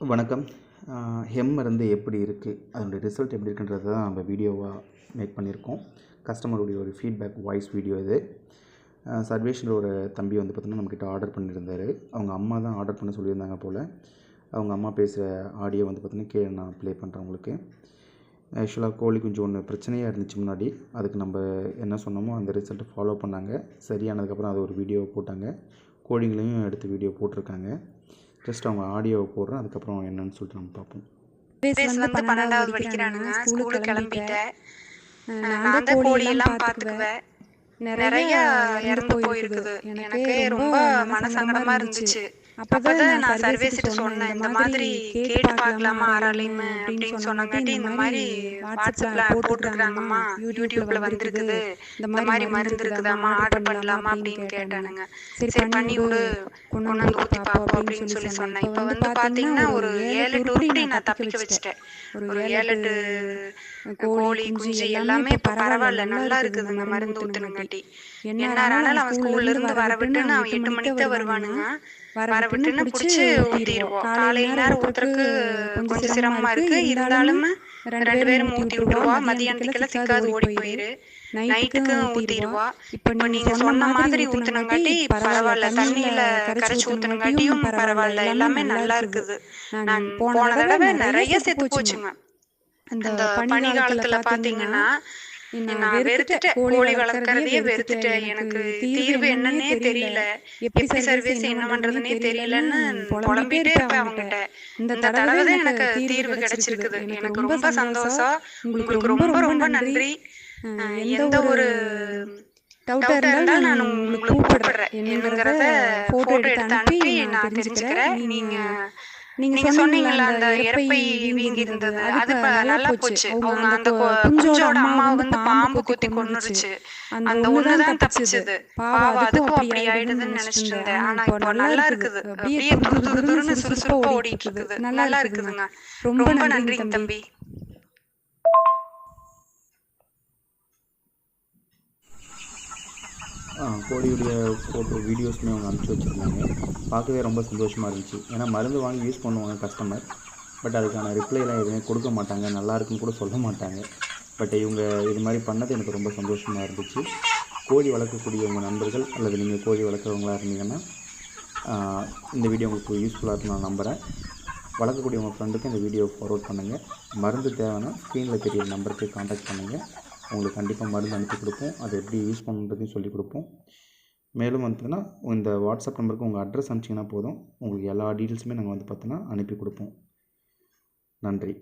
வணக்கம். ஹெம் மருந்து எப்படி இருக்குது அதனுடைய ரிசல்ட் எப்படி இருக்குன்றது தான் நம்ம வீடியோவாக மேக் பண்ணியிருக்கோம். கஸ்டமருடைய ஒரு ஃபீட்பேக் வாய்ஸ் வீடியோ இது. அஹ் ஒரு தம்பி வந்து பார்த்திங்கன்னா நம்மக்கிட்ட ஆர்டர் பண்ணியிருந்தார். அவங்க அம்மா தான் ஆர்டர் பண்ண சொல்லியிருந்தாங்க போல். அவங்க அம்மா பேசுகிற ஆடியோ வந்து பார்த்திங்கன்னா கே நான் ப்ளே பண்ணுறேன் உங்களுக்கு. ஆக்சுவலாக கோழி கொஞ்சம் ஒன்று பிரச்சனையாக இருந்துச்சு முன்னாடி. அதுக்கு நம்ம என்ன சொன்னோமோ அந்த ரிசல்ட்டை ஃபாலோ பண்ணாங்க. சரியானதுக்கப்புறம் அது ஒரு வீடியோ போட்டாங்க. கோழிங்களையும் எடுத்து வீடியோ போட்டிருக்காங்க. ஜஸ்ட் அவங்க ஆடியோவை போடுறேன் அதுக்கப்புறம் என்னன்னு சொல்லிட்டு நம்ம பார்ப்போம். வந்து பன்னெண்டாவது படிக்கிறானுங்க. ஸ்கூலுக்கு கிளம்பிட்டேன் நான் தான் கோழி எல்லாம் பாத்துக்குவேன் நிறைய இறந்து போயிருக்குது. எனக்கு ரொம்ப மனசங்கடமா இருந்துச்சு. அப்பதான் நான் சர்வீஸ்ட்டு சொன்னேன். இந்த மாதிரி கேட்டு பார்க்கலாமா ஆராலையும் அப்படின்னு சொன்னாங்காட்டி இந்த மாதிரி வாட்ஸ்அப்ல போட்டுருக்காங்கம்மா யூடியூப்ல வந்திருக்குது. இந்த மாதிரி மருந்து இருக்குதாம்மா ஆர்டர் பண்ணலாமா அப்படின்னு கேட்டானுங்க. சரி பண்ணி விடு. கொண்டு வந்து ஊத்தி பாப்போம் அப்படின்னு சொல்லி சொன்னேன். இப்ப வந்து பாத்தீங்கன்னா ஒரு ஏழு எட்டு உருப்படி நான் தப்பிக்க வச்சுட்டேன். ஒரு ஏழு எட்டு கோழி குஞ்சு எல்லாமே இப்ப பரவாயில்ல. நல்லா இருக்குது. இந்த மருந்து ஊத்துனங்காட்டி. என்ன அவன் ஸ்கூல்ல இருந்து வரவிட்டுன்னு அவன் எட்டு மணிக்கு தான் வருவானுங்க வரவிட்டுன்னு புடிச்சு ஊத்திடுவோம். காலையில நேரம் ஊத்துறதுக்கு கொஞ்சம் சிரமமா இருக்கு. இருந்தாலும் ரெண்டு பேரும் ஊத்தி விட்டுருவா மதியானத்துக்கெல்லாம் சிக்காது ஓடி போயிரு. நைட்டுக்கு ஊத்திடுவா. இப்ப நீங்க சொன்ன மாதிரி ஊத்துனங்காட்டி பரவாயில்ல. தண்ணியில கரைச்சு ஊத்துனங்காட்டியும் பரவாயில்ல. எல்லாமே நல்லா இருக்குது. நான் போன தடவை நிறைய செத்து போச்சுங்க. இந்த பனி காலத்துல பாத்தீங்கன்னா நான் வெறுத்துட்டேன் கோழி வளர்க்கறதையே வெறுத்துட்டேன் எனக்கு தீர்வு என்னன்னே தெரியல. எப்படி சர்வீஸ் என்ன பண்றதுன்னே தெரியலன்னு புலம்பிட்டே இருப்பேன் அவங்ககிட்ட. இந்த தடவை தான் எனக்கு தீர்வு கிடைச்சிருக்குது. எனக்கு ரொம்ப சந்தோஷம். உங்களுக்கு ரொம்ப ரொம்ப நன்றி. எந்த ஒரு டவுட்டா நான் உங்களுக்கு கூப்பிடுறேன். என்னங்கிறத போட்டோ எடுத்து அனுப்பி நான் தெரிஞ்சுக்கிறேன். நீங்க நீங்க சொன்னீங்கல்ல அந்த இறப்பை வீங்கி இருந்தது அது நல்லா போச்சு. அவங்க அந்த குஞ்சோட அம்மா வந்து பாம்பு குத்தி கொன்னுருச்சு. அந்த ஒண்ணுதான் தப்பிச்சது. பாவம் அதுக்கும் அப்படி ஆயிடுதுன்னு நினைச்சிட்டு இருந்தேன். ஆனா இப்போ நல்லா இருக்குது. அப்படியே துரு துருன்னு சுறுசுறுப்பா ஓடிட்டு இருக்குது. நல்லா இருக்குதுங்க. ரொம்ப நன்றிங்க தம்பி. கோழியுடைய ஃபோட்டோ வீடியோஸுமே அவங்க அனுப்பிச்சி வச்சுருந்தாங்க. பார்க்கவே ரொம்ப சந்தோஷமாக இருந்துச்சு. ஏன்னா மருந்து வாங்கி யூஸ் பண்ணுவாங்க கஸ்டமர் பட் அதுக்கான ரிப்ளைலாம் எதுவுமே கொடுக்க மாட்டாங்க. நல்லாயிருக்குன்னு கூட சொல்ல மாட்டாங்க. பட் இவங்க இது மாதிரி பண்ணது எனக்கு ரொம்ப சந்தோஷமாக இருந்துச்சு. கோழி வளர்க்கக்கூடிய உங்கள் நண்பர்கள் அல்லது நீங்கள் கோழி வளர்க்குறவங்களாக இருந்தீங்கன்னா இந்த வீடியோ உங்களுக்கு யூஸ்ஃபுல்லாக இருக்கும் நான் நம்புகிறேன் வளர்க்கக்கூடிய உங்கள் ஃப்ரெண்டுக்கு இந்த வீடியோ ஃபார்வர்ட் பண்ணுங்கள் மருந்து தேவைன்னா ஸ்க்ரீனில் தெரிய நம்பருக்கு காண்டாக்ட் பண்ணுங்கள் உங்களுக்கு கண்டிப்பாக மருந்து அனுப்பி கொடுப்போம். அதை எப்படி யூஸ் பண்ணுறதையும் சொல்லிக் கொடுப்போம். மேலும் வந்துட்டுன்னா இந்த வாட்ஸ்அப் நம்பருக்கு உங்கள் அட்ரஸ் அனுப்பிச்சிங்கன்னா போதும். உங்களுக்கு எல்லா டீட்டெயில்ஸுமே நாங்கள் வந்து பார்த்தோன்னா அனுப்பி கொடுப்போம். நன்றி.